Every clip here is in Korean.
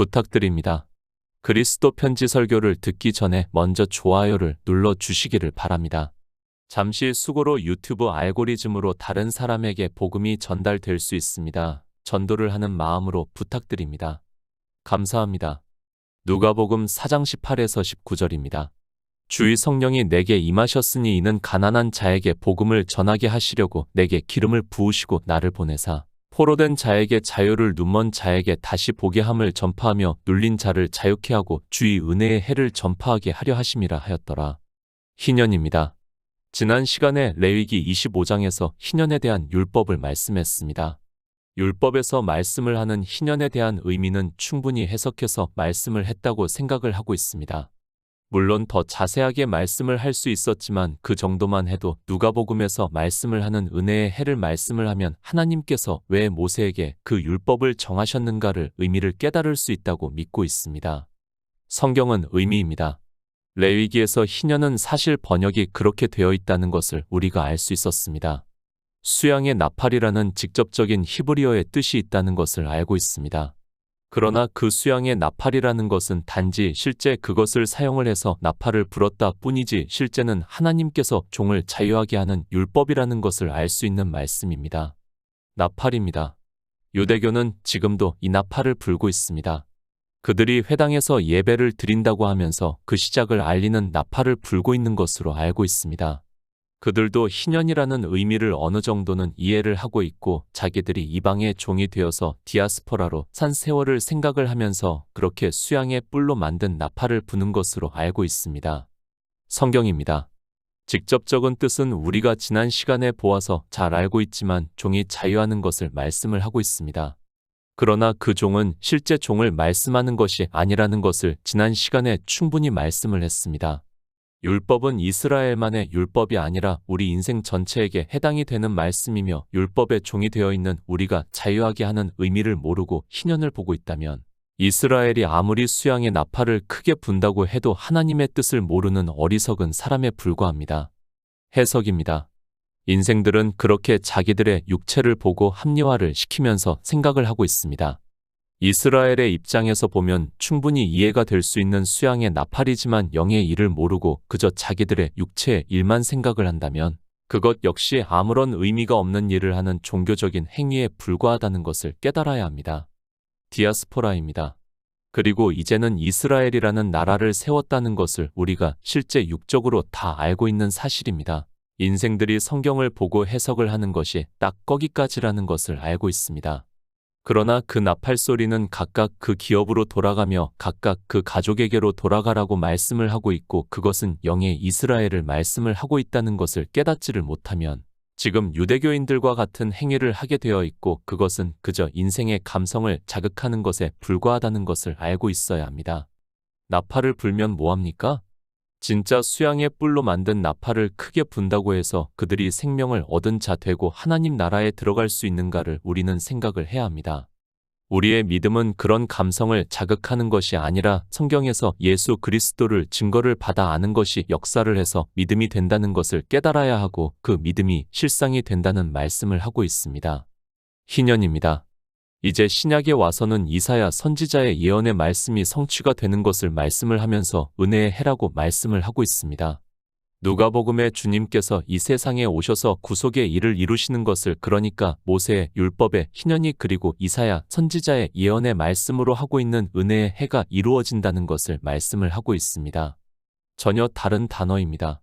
부탁드립니다. 그리스도 편지 설교를 듣기 전에 먼저 좋아요를 눌러 주시기를 바랍니다. 잠시 수고로 유튜브 알고리즘으로 다른 사람에게 복음이 전달될 수 있습니다. 전도를 하는 마음으로 부탁드립니다. 감사합니다. 누가복음 4장 18에서 19절입니다. 주의 성령이 내게 임하셨으니 이는 가난한 자에게 복음을 전하게 하시려고 내게 기름을 부으시고 나를 보내사 포로 된 자에게 자유를 눈먼 자에게 다시 보게 함을 전파하며 눌린 자를 자유케 하고 주의 은혜의 해를 전파하게 하려 하심이라 하였더라. 희년입니다. 지난 시간에 레위기 25장에서 희년에 대한 율법을 말씀했습니다. 율법에서 말씀을 하는 희년에 대한 의미는 충분히 해석해서 말씀을 했다고 생각을 하고 있습니다. 물론 더 자세하게 말씀을 할 수 있었지만 그 정도만 해도 누가복음에서 말씀을 하는 은혜의 해를 말씀을 하면 하나님께서 왜 모세에게 그 율법을 정하셨는가를 의미를 깨달을 수 있다고 믿고 있습니다. 성경은 의미입니다. 레위기에서 희년은 사실 번역이 그렇게 되어 있다는 것을 우리가 알 수 있었습니다. 수양의 나팔이라는 직접적인 히브리어의 뜻이 있다는 것을 알고 있습니다. 그러나 그 수양의 나팔이라는 것은 단지 실제 그것을 사용을 해서 나팔을 불었다 뿐이지 실제는 하나님께서 종을 자유하게 하는 율법이라는 것을 알 수 있는 말씀입니다. 나팔입니다. 유대교는 지금도 이 나팔을 불고 있습니다. 그들이 회당에서 예배를 드린다고 하면서 그 시작을 알리는 나팔을 불고 있는 것으로 알고 있습니다. 그들도 희년이라는 의미를 어느 정도는 이해를 하고 있고 자기들이 이방의 종이 되어서 디아스포라로 산 세월을 생각을 하면서 그렇게 수양의 뿔로 만든 나팔을 부는 것으로 알고 있습니다. 성경입니다. 직접적인 뜻은 우리가 지난 시간에 보아서 잘 알고 있지만 종이 자유하는 것을 말씀을 하고 있습니다. 그러나 그 종은 실제 종을 말씀하는 것이 아니라는 것을 지난 시간에 충분히 말씀을 했습니다. 율법은 이스라엘만의 율법이 아니라 우리 인생 전체에게 해당이 되는 말씀이며 율법의 종이 되어 있는 우리가 자유하게 하는 의미를 모르고 희년을 보고 있다면 이스라엘이 아무리 수양의 나팔을 크게 분다고 해도 하나님의 뜻을 모르는 어리석은 사람에 불과합니다. 해석입니다. 인생들은 그렇게 자기들의 육체를 보고 합리화를 시키면서 생각을 하고 있습니다. 이스라엘의 입장에서 보면 충분히 이해가 될 수 있는 수양의 나팔이지만 영의 일을 모르고 그저 자기들의 육체의 일만 생각을 한다면 그것 역시 아무런 의미가 없는 일을 하는 종교적인 행위에 불과하다는 것을 깨달아야 합니다. 디아스포라입니다. 그리고 이제는 이스라엘이라는 나라를 세웠다는 것을 우리가 실제 육적으로 다 알고 있는 사실입니다. 인생들이 성경을 보고 해석을 하는 것이 딱 거기까지라는 것을 알고 있습니다. 그러나 그 나팔 소리는 각각 그 기업으로 돌아가며 각각 그 가족에게로 돌아가라고 말씀을 하고 있고 그것은 영의 이스라엘을 말씀을 하고 있다는 것을 깨닫지를 못하면 지금 유대교인들과 같은 행위를 하게 되어 있고 그것은 그저 인생의 감성을 자극하는 것에 불과하다는 것을 알고 있어야 합니다. 나팔을 불면 뭐합니까? 진짜 수양의 뿔로 만든 나팔을 크게 분다고 해서 그들이 생명을 얻은 자 되고 하나님 나라에 들어갈 수 있는가를 우리는 생각을 해야 합니다. 우리의 믿음은 그런 감성을 자극하는 것이 아니라 성경에서 예수 그리스도를 증거를 받아 아는 것이 역사를 해서 믿음이 된다는 것을 깨달아야 하고 그 믿음이 실상이 된다는 말씀을 하고 있습니다. 희년입니다. 이제 신약에 와서는 이사야 선지자의 예언의 말씀이 성취가 되는 것을 말씀을 하면서 은혜의 해라고 말씀을 하고 있습니다. 누가복음에 주님께서 이 세상에 오셔서 구속의 일을 이루시는 것을 그러니까 모세의 율법의 희년이 그리고 이사야 선지자의 예언의 말씀으로 하고 있는 은혜의 해가 이루어진다는 것을 말씀을 하고 있습니다. 전혀 다른 단어입니다.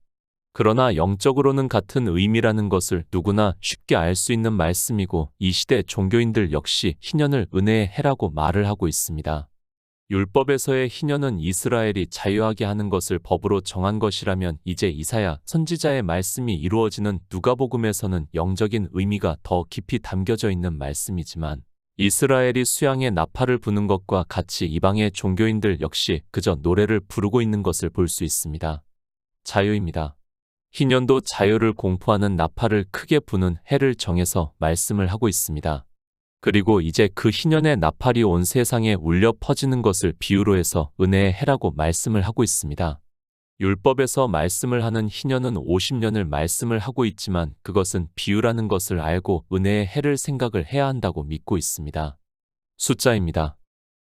그러나 영적으로는 같은 의미라는 것을 누구나 쉽게 알 수 있는 말씀이고 이 시대 종교인들 역시 희년을 은혜의 해라고 말을 하고 있습니다. 율법에서의 희년은 이스라엘이 자유하게 하는 것을 법으로 정한 것이라면 이제 이사야 선지자의 말씀이 이루어지는 누가복음에서는 영적인 의미가 더 깊이 담겨져 있는 말씀이지만 이스라엘이 수양의 나팔을 부는 것과 같이 이방의 종교인들 역시 그저 노래를 부르고 있는 것을 볼 수 있습니다. 자유입니다. 희년도 자유를 공포하는 나팔을 크게 부는 해를 정해서 말씀을 하고 있습니다. 그리고 이제 그 희년의 나팔이 온 세상에 울려 퍼지는 것을 비유로 해서 은혜의 해라고 말씀을 하고 있습니다. 율법에서 말씀을 하는 희년은 50년을 말씀을 하고 있지만 그것은 비유라는 것을 알고 은혜의 해를 생각을 해야 한다고 믿고 있습니다. 숫자입니다.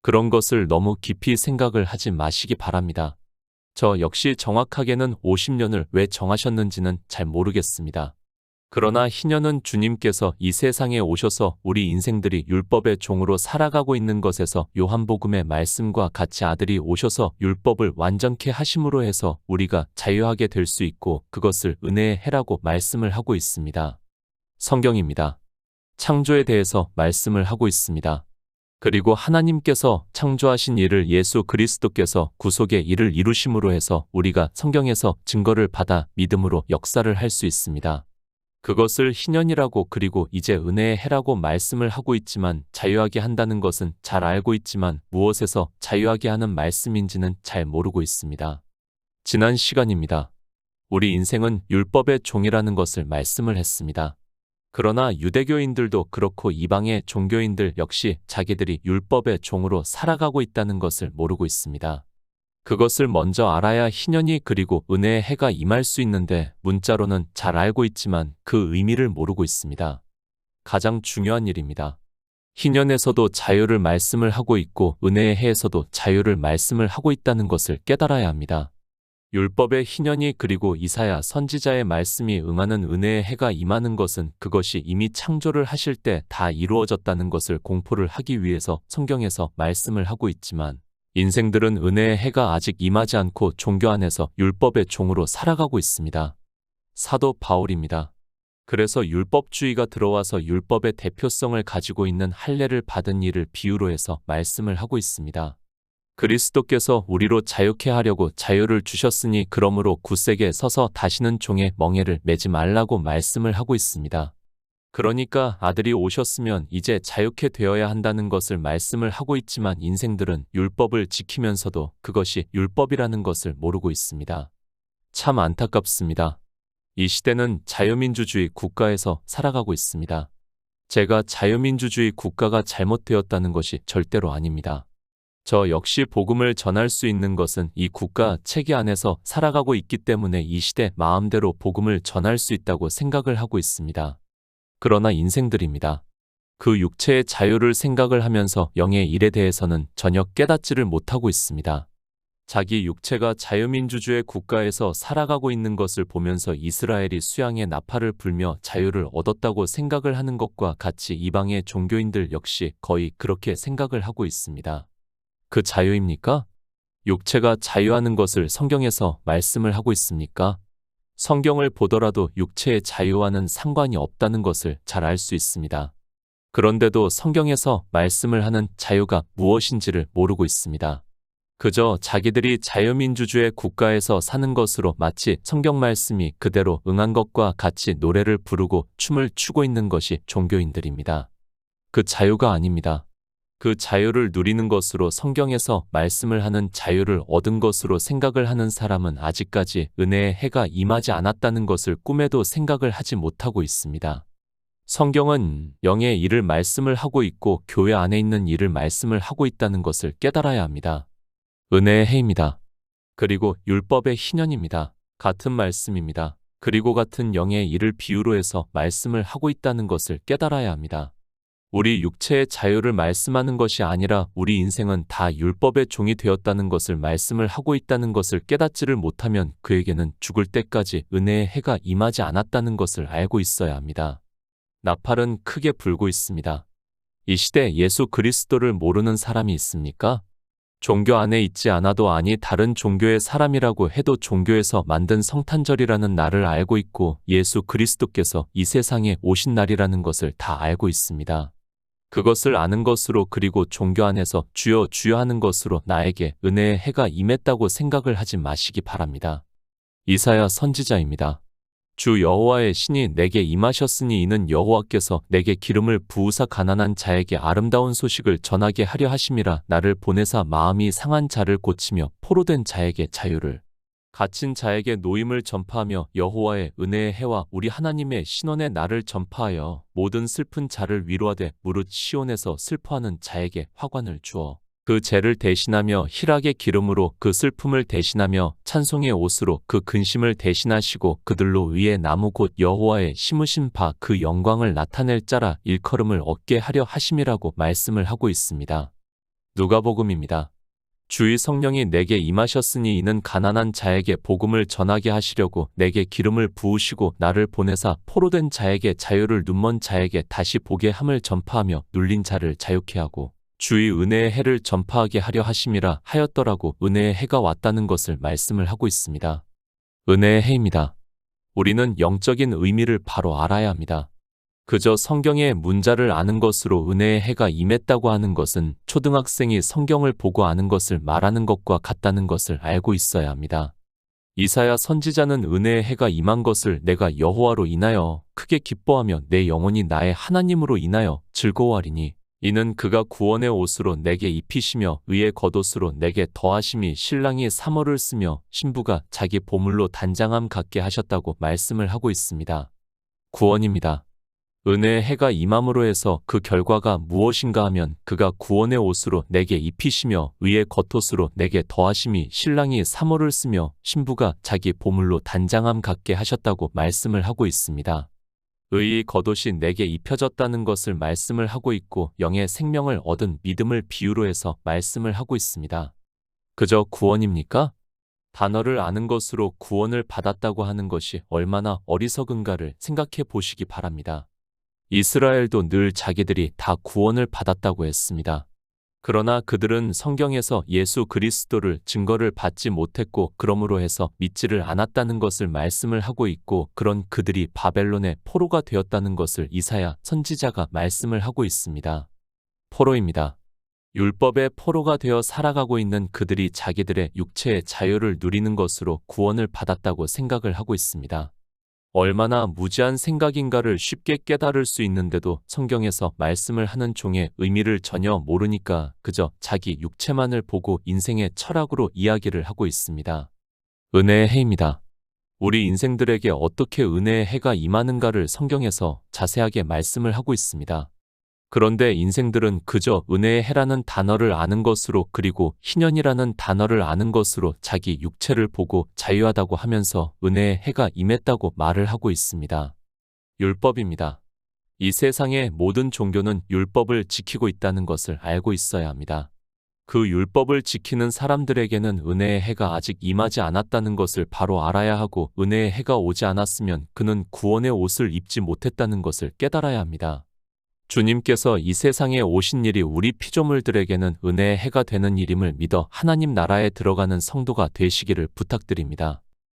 그런 것을 너무 깊이 생각을 하지 마시기 바랍니다. 저 역시 정확하게는 50년을 왜 정하셨는지는 잘 모르겠습니다. 그러나 희년은 주님께서 이 세상에 오셔서 우리 인생들이 율법의 종으로 살아가고 있는 것에서 요한복음의 말씀과 같이 아들이 오셔서 율법을 완전케 하심으로 해서 우리가 자유하게 될 수 있고 그것을 은혜의 해라고 말씀을 하고 있습니다. 성경입니다. 창조에 대해서 말씀을 하고 있습니다. 그리고 하나님께서 창조하신 일을 예수 그리스도께서 구속의 일을 이루심으로 해서 우리가 성경에서 증거를 받아 믿음으로 역사를 할 수 있습니다. 그것을 희년이라고 그리고 이제 은혜의 해라고 말씀을 하고 있지만 자유하게 한다는 것은 잘 알고 있지만 무엇에서 자유하게 하는 말씀인지는 잘 모르고 있습니다. 지난 시간입니다. 우리 인생은 율법의 종이라는 것을 말씀을 했습니다. 그러나 유대교인들도 그렇고 이방의 종교인들 역시 자기들이 율법의 종으로 살아가고 있다는 것을 모르고 있습니다. 그것을 먼저 알아야 희년이 그리고 은혜의 해가 임할 수 있는데 문자로는 잘 알고 있지만 그 의미를 모르고 있습니다. 가장 중요한 일입니다. 희년에서도 자유를 말씀을 하고 있고 은혜의 해에서도 자유를 말씀을 하고 있다는 것을 깨달아야 합니다. 율법의 희년이 그리고 이사야 선지자의 말씀이 응하는 은혜의 해가 임하는 것은 그것이 이미 창조를 하실 때 다 이루어졌다는 것을 공포를 하기 위해서 성경에서 말씀을 하고 있지만 인생들은 은혜의 해가 아직 임하지 않고 종교 안에서 율법의 종으로 살아가고 있습니다. 사도 바울입니다. 그래서 율법주의가 들어와서 율법의 대표성을 가지고 있는 할례를 받은 이를 비유로 해서 말씀을 하고 있습니다. 그리스도께서 우리로 자유케 하려고 자유를 주셨으니 그러므로 굳세게 서서 다시는 종의 멍에를 매지 말라고 말씀을 하고 있습니다. 그러니까 아들이 오셨으면 이제 자유케 되어야 한다는 것을 말씀을 하고 있지만 인생들은 율법을 지키면서도 그것이 율법이라는 것을 모르고 있습니다. 참 안타깝습니다. 이 시대는 자유민주주의 국가에서 살아가고 있습니다. 제가 자유민주주의 국가가 잘못되었다는 것이 절대로 아닙니다. 저 역시 복음을 전할 수 있는 것은 이 국가 체계 안에서 살아가고 있기 때문에 이 시대 마음대로 복음을 전할 수 있다고 생각을 하고 있습니다. 그러나 인생들입니다. 그 육체의 자유를 생각을 하면서 영의 일에 대해서는 전혀 깨닫지를 못하고 있습니다. 자기 육체가 자유민주주의 국가에서 살아가고 있는 것을 보면서 이스라엘이 수양의 나팔을 불며 자유를 얻었다고 생각을 하는 것과 같이 이방의 종교인들 역시 거의 그렇게 생각을 하고 있습니다. 그 자유입니까? 육체가 자유하는 것을 성경에서 말씀을 하고 있습니까? 성경을 보더라도 육체의 자유와는 상관이 없다는 것을 잘 알 수 있습니다. 그런데도 성경에서 말씀을 하는 자유가 무엇인지를 모르고 있습니다. 그저 자기들이 자유민주주의 국가에서 사는 것으로 마치 성경 말씀이 그대로 응한 것과 같이 노래를 부르고 춤을 추고 있는 것이 종교인들입니다. 그 자유가 아닙니다. 그 자유를 누리는 것으로 성경에서 말씀을 하는 자유를 얻은 것으로 생각을 하는 사람은 아직까지 은혜의 해가 임하지 않았다는 것을 꿈에도 생각을 하지 못하고 있습니다. 성경은 영의 일을 말씀을 하고 있고 교회 안에 있는 일을 말씀을 하고 있다는 것을 깨달아야 합니다. 은혜의 해입니다. 그리고 율법의 희년입니다. 같은 말씀입니다. 그리고 같은 영의 일을 비유로 해서 말씀을 하고 있다는 것을 깨달아야 합니다. 우리 육체의 자유를 말씀하는 것이 아니라 우리 인생은 다 율법의 종이 되었다는 것을 말씀을 하고 있다는 것을 깨닫지를 못하면 그에게는 죽을 때까지 은혜의 해가 임하지 않았다는 것을 알고 있어야 합니다. 나팔은 크게 불고 있습니다. 이 시대 예수 그리스도를 모르는 사람이 있습니까? 종교 안에 있지 않아도 아니 다른 종교의 사람이라고 해도 종교에서 만든 성탄절이라는 날을 알고 있고 예수 그리스도께서 이 세상에 오신 날이라는 것을 다 알고 있습니다. 그것을 아는 것으로 그리고 종교 안에서 주여 주여 하는 것으로 나에게 은혜의 해가 임했다고 생각을 하지 마시기 바랍니다. 이사야 선지자입니다. 주 여호와의 신이 내게 임하셨으니 이는 여호와께서 내게 기름을 부으사 가난한 자에게 아름다운 소식을 전하게 하려 하심이라 나를 보내사 마음이 상한 자를 고치며 포로된 자에게 자유를 갇힌 자에게 노임을 전파하며 여호와의 은혜의 해와 우리 하나님의 신원의 날을 전파하여 모든 슬픈 자를 위로하되 무릇 시온에서 슬퍼하는 자에게 화관을 주어 그 죄를 대신하며 희락의 기름으로 그 슬픔을 대신하며 찬송의 옷으로 그 근심을 대신하시고 그들로 위에 나무 곧 여호와의 심으신 바 그 영광을 나타낼 자라 일컬음을 얻게 하려 하심이라고 말씀을 하고 있습니다. 누가복음입니다. 주의 성령이 내게 임하셨으니 이는 가난한 자에게 복음을 전하게 하시려고 내게 기름을 부으시고 나를 보내사 포로된 자에게 자유를 눈먼 자에게 다시 보게 함을 전파하며 눌린 자를 자유케 하고 주의 은혜의 해를 전파하게 하려 하심이라 하였더라고 은혜의 해가 왔다는 것을 말씀을 하고 있습니다. 은혜의 해입니다. 우리는 영적인 의미를 바로 알아야 합니다. 그저 성경의 문자를 아는 것으로 은혜의 해가 임했다고 하는 것은 초등학생이 성경을 보고 아는 것을 말하는 것과 같다는 것을 알고 있어야 합니다. 이사야 선지자는 은혜의 해가 임한 것을 내가 여호와로 인하여 크게 기뻐하며 내 영혼이 나의 하나님으로 인하여 즐거워하리니 이는 그가 구원의 옷으로 내게 입히시며 의의 겉옷으로 내게 더하심이 신랑이 사모를 쓰며 신부가 자기 보물로 단장함 갖게 하셨다고 말씀을 하고 있습니다. 구원입니다. 은혜의 해가 임함으로 해서 그 결과가 무엇인가 하면 그가 구원의 옷으로 내게 입히시며 의의 겉옷으로 내게 더하심이 신랑이 사모를 쓰며 신부가 자기 보물로 단장함 갖게 하셨다고 말씀을 하고 있습니다. 의의 겉옷이 내게 입혀졌다는 것을 말씀을 하고 있고 영의 생명을 얻은 믿음을 비유로 해서 말씀을 하고 있습니다. 그저 구원입니까? 단어를 아는 것으로 구원을 받았다고 하는 것이 얼마나 어리석은가를 생각해 보시기 바랍니다. 이스라엘도 늘 자기들이 다 구원을 받았다고 했습니다. 그러나 그들은 성경에서 예수 그리스도를 증거를 받지 못했고 그러므로 해서 믿지를 않았다는 것을 말씀을 하고 있고 그런 그들이 바벨론의 포로가 되었다는 것을 이사야 선지자가 말씀을 하고 있습니다. 포로입니다. 율법의 포로가 되어 살아가고 있는 그들이 자기들의 육체의 자유를 누리는 것으로 구원을 받았다고 생각을 하고 있습니다. 얼마나 무지한 생각인가를 쉽게 깨달을 수 있는데도 성경에서 말씀을 하는 종의 의미를 전혀 모르니까 그저 자기 육체만을 보고 인생의 철학으로 이야기를 하고 있습니다. 은혜의 해입니다. 우리 인생들에게 어떻게 은혜의 해가 임하는가를 성경에서 자세하게 말씀을 하고 있습니다. 그런데 인생들은 그저 은혜의 해라는 단어를 아는 것으로 그리고 희년이라는 단어를 아는 것으로 자기 육체를 보고 자유하다고 하면서 은혜의 해가 임했다고 말을 하고 있습니다. 율법입니다. 이 세상의 모든 종교는 율법을 지키고 있다는 것을 알고 있어야 합니다. 그 율법을 지키는 사람들에게는 은혜의 해가 아직 임하지 않았다는 것을 바로 알아야 하고 은혜의 해가 오지 않았으면 그는 구원의 옷을 입지 못했다는 것을 깨달아야 합니다. 주님께서 이 세상에 오신 일이 우리 피조물들에게는 은혜의 해가 되는 일임을 믿어 하나님 나라에 들어가는 성도가 되시기를 부탁드립니다.